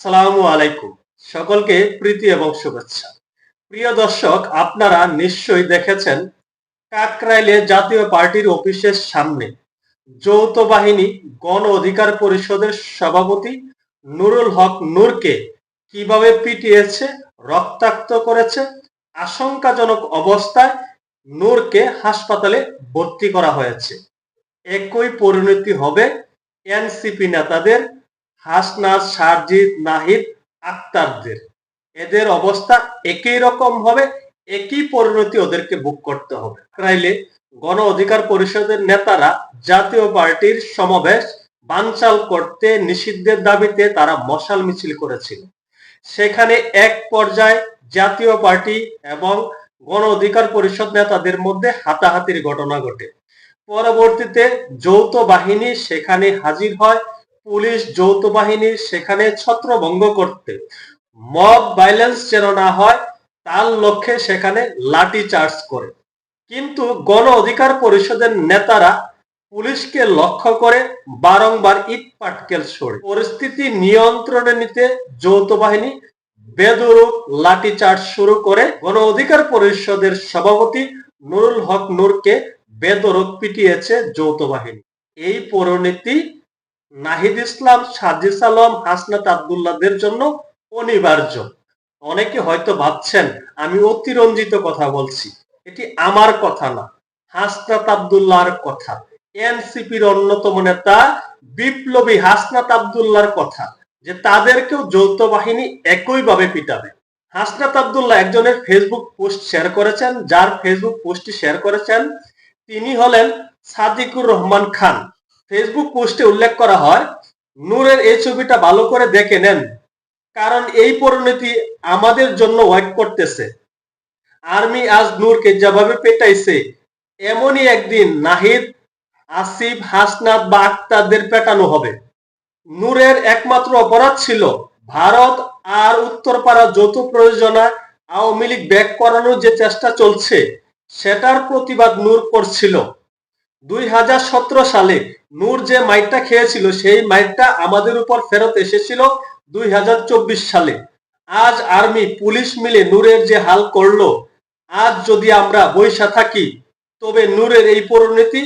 আসসালামু আলাইকুম। সকলকে প্রীতি এবং শুভেচ্ছা। প্রিয় দর্শক, আপনারা নিশ্চয়ই দেখেছেন কাকরাইলে জাতীয় পার্টির অফিসের সামনে যৌথ বাহিনী গণ অধিকার পরিষদের সভাপতি নুরুল হক নূরকে কীভাবে পিটিয়েছে, রক্তাক্ত করেছে, আশঙ্কাজনক অবস্থায় নূরকে হাসপাতালে ভর্তি করা হয়েছে। একই পরিণতি হবে এনসিপি নেতাদের হাসনাজ সারজিৎ নাহিদ, আক্তারদের। এদের অবস্থা একই রকম হবে, একই পরিণতি ওদেরকে বুক করতে হবে। রাইলে গণ অধিকার পরিষদের নেতারা জাতীয় পার্টির সমাবেশ বানচাল করতে নিষিদ্ধের দাবিতে তারা মশাল মিছিল করেছিল। সেখানে এক পর্যায়ে জাতীয় পার্টি এবং গণ অধিকার পরিষদ নেতাদের মধ্যে হাতাহাতির ঘটনা ঘটে। পরবর্তীতে যৌথ বাহিনী সেখানে হাজির হয় পুলিশ যৌথ বাহিনী সেখানে ছত্রভঙ্গ করতে। মব ভাইলেন্স যেন না হয়, তার লক্ষ্যে সেখানে লাঠি চার্জ করে। কিন্তু গণ অধিকার পরিষদের নেতারা পুলিশকে লক্ষ্য করে বারংবার ইট পাটকেল ছড়ে। পরিস্থিতি নিয়ন্ত্রণে নিতে যৌথ বাহিনী বেদরূপ লাঠি চার্জ শুরু করে। গণ অধিকার পরিষদের সভাপতি নুরুল হক নূরকে বেদরূপ পিটিয়েছে যৌথ বাহিনী। এই পরিণতি নাহিদ ইসলাম, সাজিস আলম, হাসনাত আবদুল্লাদের জন্য অনিবার্য। অনেকে হয়তো ভাবছেন, আমি অতিরঞ্জিত কথা বলছি। এটি আমার কথা না, হাসনাত আবদুল্লাহর কথা। এনসিপির অন্যতম নেতা বিপ্লবী হাসনাত আবদুল্লাহর কথা, যে তাদেরকেও যৌথ বাহিনী একইভাবে পিটাবে। হাসনাত আবদুল্লাহ একজনের ফেসবুক পোস্ট শেয়ার করেছেন, যার ফেসবুক পোস্টটি শেয়ার করেছেন, তিনি হলেন সাদিকুর রহমান খান। ফেসবুক পোস্টে উল্লেখ করা হয়, নূরের এই ছবিটা ভালো করে দেখে নেন, কারণ এই পরিণতি আমাদের জন্য ওয়েট করতেছে। আর্মি আজ নূরকে যেভাবে পেটাইছে, এমনই একদিন নাহিদ, আসিফ, হাসনাত বা আক্তারদের পেটানো হবে। নূরের একমাত্র অপরাধ ছিল ভারত আর উত্তরপাড়া যৌথ প্রয়োজনায় আওয়ামী লীগ ব্যাক করানোর যে চেষ্টা চলছে, সেটার প্রতিবাদ নূর করছিল। দুই হাজার সতেরো সালে নূর যে মাইটটা খেয়েছিল, সেই মাইটটা আমাদের উপর ফেরত এসেছিল দুই হাজার চব্বিশ সালে। আজ আর্মি, পুলিশ মিলে নূরের যে হাল করল, আজ যদি আমরা বৈশা থাকি, তবে নূরের এই পরিণতি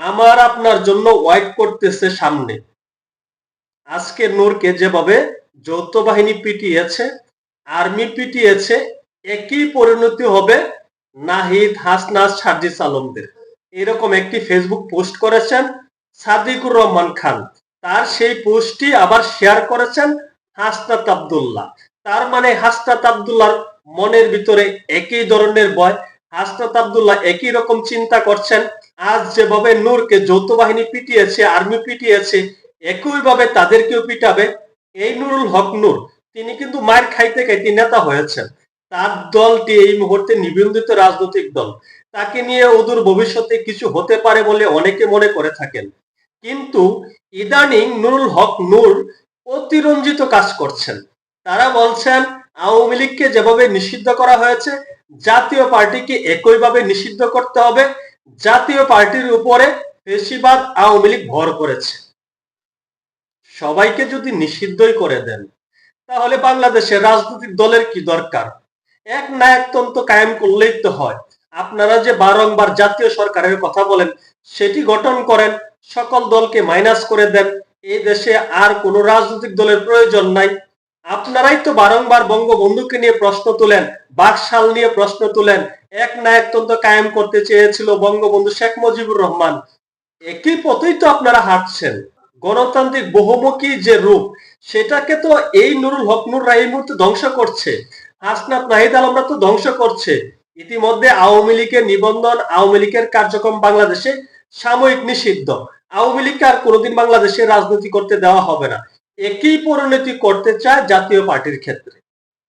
আমার আপনার জন্য ওয়াইট করতেছে সামনে। আজকে নূরকে যেভাবে যৌথ বাহিনী পিটিয়েছে, আর্মি পিটিয়েছে, একই পরিণতি হবে নাহিদ হাসনাস সার্জিস আলমদের। এরকম একটি ফেসবুক পোস্ট করেছেন সাদিকুর রহমান খান। তার সেই পোস্টটি আবার শেয়ার করেছেন হাসনাত আবদুল্লাহ। তার মানে হাসনাত আবদুল্লাহর মনের ভিতরে একই ধরনের ভয়, হাসনাত আবদুল্লাহ একই রকম চিন্তা করছেন। আজ যেভাবে নূরকে যৌথ বাহিনী পিটিয়েছে, আর্মি পিটিয়েছে, একইভাবে তাদেরকেও পিটাবে এই নুরুল হক নূর। তিনি কিন্তু মায়ের খাইতে খাইতে নেতা হয়েছেন। তার দলটি এই মুহূর্তে নিবন্ধিত রাজনৈতিক দল। তাকে নিয়ে ওদূর ভবিষ্যতে কিছু হতে পারে বলে অনেকে মনে করে থাকেন। কিন্তু ইদানিং নুরুল হক নূর অতিরঞ্জিত কাজ করছেন। তারা বলছেন, আওয়ামী লীগকে যেভাবে নিষিদ্ধ করা হয়েছে, জাতীয় পার্টিকে একইভাবে নিষিদ্ধ করতে হবে। জাতীয় পার্টির উপরে বেশিরভাগ আওয়ামী লীগ ভর করেছে। সবাইকে যদি নিষিদ্ধই করে দেন, তাহলে বাংলাদেশের রাজনৈতিক দলের কি দরকার? এক নায়কতন্ত্র কায়েম করলেই তো হয়। আপনারা যে বারংবার জাতীয় সরকারের কথা বলেন, সেটি গঠন করেন, সকল দলকে মাইনাস করে দেন, এই দেশে আর কোন রাজনৈতিক দলের প্রয়োজন নাই। আপনারাই তো বারংবার বঙ্গবন্ধুকে নিয়ে প্রশ্ন তুলেন, বাকশাল নিয়ে প্রশ্ন তুলেন, এক নায়কতন্ত্র কায়েম করতে চেয়েছিল বঙ্গবন্ধু শেখ মুজিবুর রহমান। একই পথেই তো আপনারা হাঁটছেন। গণতান্ত্রিক বহুমুখী যে রূপ, সেটাকে তো এই নুরুল হক নুররা মুহূর্তে ধ্বংস করছে। হাসনাত নাহিদ আলমরা তো ধ্বংস করছে। ইতিমধ্যে আওয়ামী লীগের নিবন্ধন, আওয়ামী লীগের কার্যক্রম বাংলাদেশে সাময়িক নিষিদ্ধ। আওয়ামী লীগকে আর কোনোদিন বাংলাদেশে রাজনীতি করতে দেওয়া হবে না। একই পরিণতি করতে চায় জাতীয় পার্টির ক্ষেত্রে।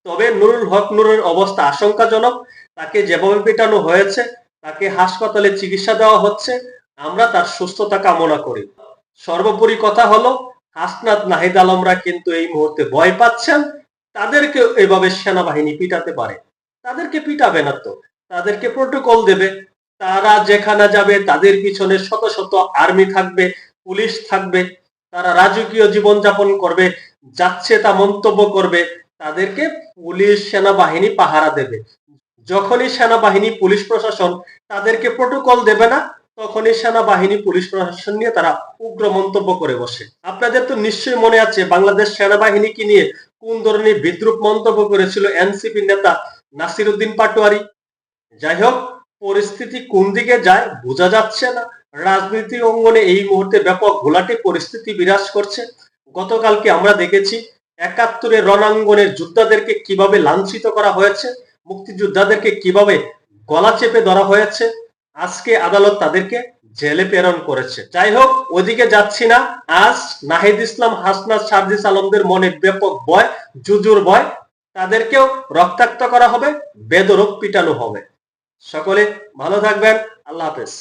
তবে নুরুল হক নুরের অবস্থা আশঙ্কাজনক। তাকে যেভাবে পেটানো হয়েছে, তাকে হাসপাতালে চিকিৎসা দেওয়া হচ্ছে, আমরা তার সুস্থতা কামনা করি। সর্বোপরি কথা হলো, হাসনাত নাহিদ আলমরা কিন্তু এই মুহূর্তে ভয় পাচ্ছেন। তাদেরকে এভাবে সেনাবাহিনী পিটাতে পারে। তাদেরকে পিটাবে না তো। তাদেরকে প্রোটোকল দেবে। তারা যেখানে যাবে, তাদের পিছনে শত শত আর্মি থাকবে পুলিশ থাকবে, তারা রাজকীয় জীবনযাপন করবে, যাচ্ছে তা মন্তব্য করবে, তাদেরকে পুলিশ সেনাবাহিনী পাহারা দেবে। যখনই সেনাবাহিনী পুলিশ প্রশাসন তাদেরকে প্রোটোকল দেবে না, তখনই সেনাবাহিনী পুলিশ প্রশাসন নিয়ে তারা উগ্র মন্তব্য করে বসে। আপনাদের তো নিশ্চয়ই মনে আছে, বাংলাদেশ সেনাবাহিনীকে নিয়ে কোন ধরনের বিদ্রুপ মন্তব্য করেছিল এনসিপি নেতা নাসির উদ্দিন পাটোয়ারি। যাই হোক পরিস্থিতি কোন দিকে যায় বোঝা যাচ্ছে না। রাজনীতি অঙ্গনে এই মুহূর্তে ব্যাপক ঘোলাটে পরিস্থিতি বিরাজ করছে। গতকালকে আমরা দেখেছি একাত্তরে রণাঙ্গনের যোদ্ধাদেরকে কীভাবে লাঞ্ছিত করা হয়েছে, মুক্তিযোদ্ধাদেরকে কীভাবে গলা চেপে ধরা হয়েছে, আজকে আদালত তাদেরকে জেলে প্রেরণ করেছে। যাই হোক ওদিকে যাচ্ছি না। আজ নাহিদ ইসলাম, হাসনাত, সার্জিস আলমদের মনে ব্যাপক ভয়, জুজুর ভয় তাদেরকেও রক্তাক্ত করা হবে বেদরক পিটানো হবে। সকলে ভালো থাকবেন আল্লাহ হাফেজ।